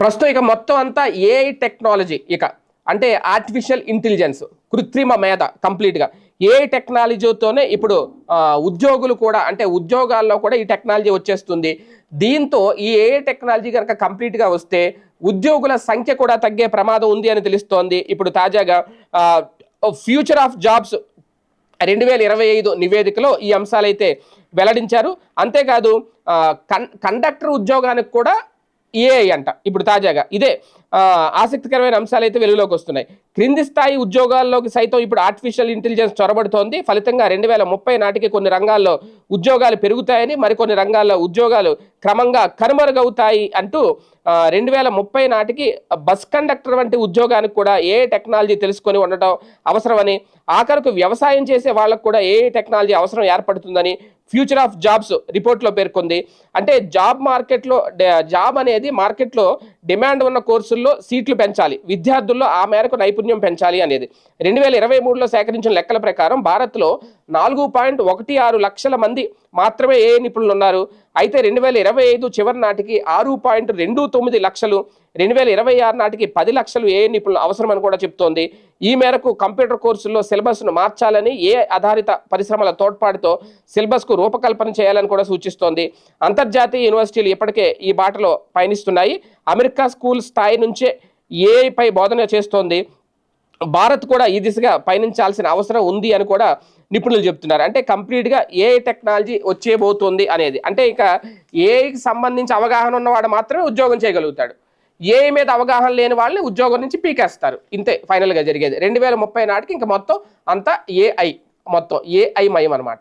ప్రస్తుతం ఇక మొత్తం అంతా ఏఐ టెక్నాలజీ ఇక అంటే ఆర్టిఫిషియల్ ఇంటెలిజెన్స్ కృత్రిమ మేధ కంప్లీట్గా ఏ టెక్నాలజీతోనే ఇప్పుడు ఉద్యోగులు కూడా అంటే ఉద్యోగాల్లో కూడా ఈ టెక్నాలజీ వచ్చేస్తుంది. దీంతో ఈ ఏ టెక్నాలజీ కనుక కంప్లీట్గా వస్తే ఉద్యోగుల సంఖ్య కూడా తగ్గే ప్రమాదం ఉంది అని తెలుస్తోంది. ఇప్పుడు తాజాగా ఫ్యూచర్ ఆఫ్ జాబ్స్ రెండు వేల ఇరవై ఐదు నివేదికలో ఈ అంశాలైతే వెల్లడించారు. అంతేకాదు కన్ కండక్టర్ ఉద్యోగానికి కూడా ఏఐ అంట. ఇప్పుడు తాజాగా ఇదే ఆసక్తికరమైన అంశాలు అయితే వెలుగులోకి వస్తున్నాయి. క్రింది స్థాయి ఉద్యోగాల్లోకి సైతం ఇప్పుడు ఆర్టిఫిషియల్ ఇంటెలిజెన్స్ చొరబడుతోంది. ఫలితంగా రెండు వేల ముప్పై నాటికి కొన్ని రంగాల్లో ఉద్యోగాలు పెరుగుతాయని మరికొన్ని రంగాల్లో ఉద్యోగాలు క్రమంగా కనుమరుగవుతాయి అంటూ రెండు వేల ముప్పై నాటికి బస్ కండక్టర్ వంటి ఉద్యోగానికి కూడా ఏ టెక్నాలజీ తెలుసుకొని ఉండటం అవసరమని ఆఖరకు వ్యవసాయం చేసే వాళ్ళకు కూడా ఏ టెక్నాలజీ అవసరం ఏర్పడుతుందని ఫ్యూచర్ ఆఫ్ జాబ్స్ రిపోర్ట్లో పేర్కొంది. అంటే జాబ్ మార్కెట్లో జాబ్ అనేది మార్కెట్లో డిమాండ్ ఉన్న కోర్సుల్లో సీట్లు పెంచాలి. విద్యార్థుల్లో ఆ మేరకు నైపుణ్యం పెంచాలి అనేది. రెండు వేల ఇరవై మూడులో సేకరించిన లెక్కల ప్రకారం భారత్లో నాలుగు పాయింట్ ఒకటి ఆరు లక్షల మంది మాత్రమే ఏ నిపుణులు ఉన్నారు? అయితే రెండు వేల ఇరవై ఐదు చివరి నాటికి ఆరు పాయింట్ రెండు తొమ్మిది లక్షలు రెండు వేల ఇరవై ఆరు నాటికి పది లక్షలు ఏ నిపుణులు అవసరమని కూడా చెప్తోంది. ఈ మేరకు కంప్యూటర్ కోర్సుల్లో సిలబస్ను మార్చాలని ఏ ఆధారిత పరిశ్రమల తోడ్పాటుతో సిలబస్కు రూపకల్పన చేయాలని కూడా సూచిస్తోంది. అంతర్జాతీయ యూనివర్సిటీలు ఇప్పటికే ఈ బాటలో పయనిస్తున్నాయి. అమెరికా స్కూల్ స్థాయి నుంచే ఏఐపై బోధన చేస్తోంది. భారత్ కూడా ఈ దిశగా పయనించాల్సిన అవసరం ఉంది అని కూడా నిపుణులు చెప్తున్నారు. అంటే కంప్లీట్గా ఏ టెక్నాలజీ వచ్చేబోతుంది అనేది. అంటే ఇక ఏఐకి సంబంధించి అవగాహన ఉన్నవాడు మాత్రమే ఉద్యోగం చేయగలుగుతాడు. ఏ మీద అవగాహన లేని వాళ్ళని ఉద్యోగం నుంచి పీకేస్తారు. ఇంతే ఫైనల్గా జరిగేది. రెండు వేల ముప్పై నాటికి ఇంకా మొత్తం అంతా ఏఐ మొత్తం ఏఐ మయం అనమాట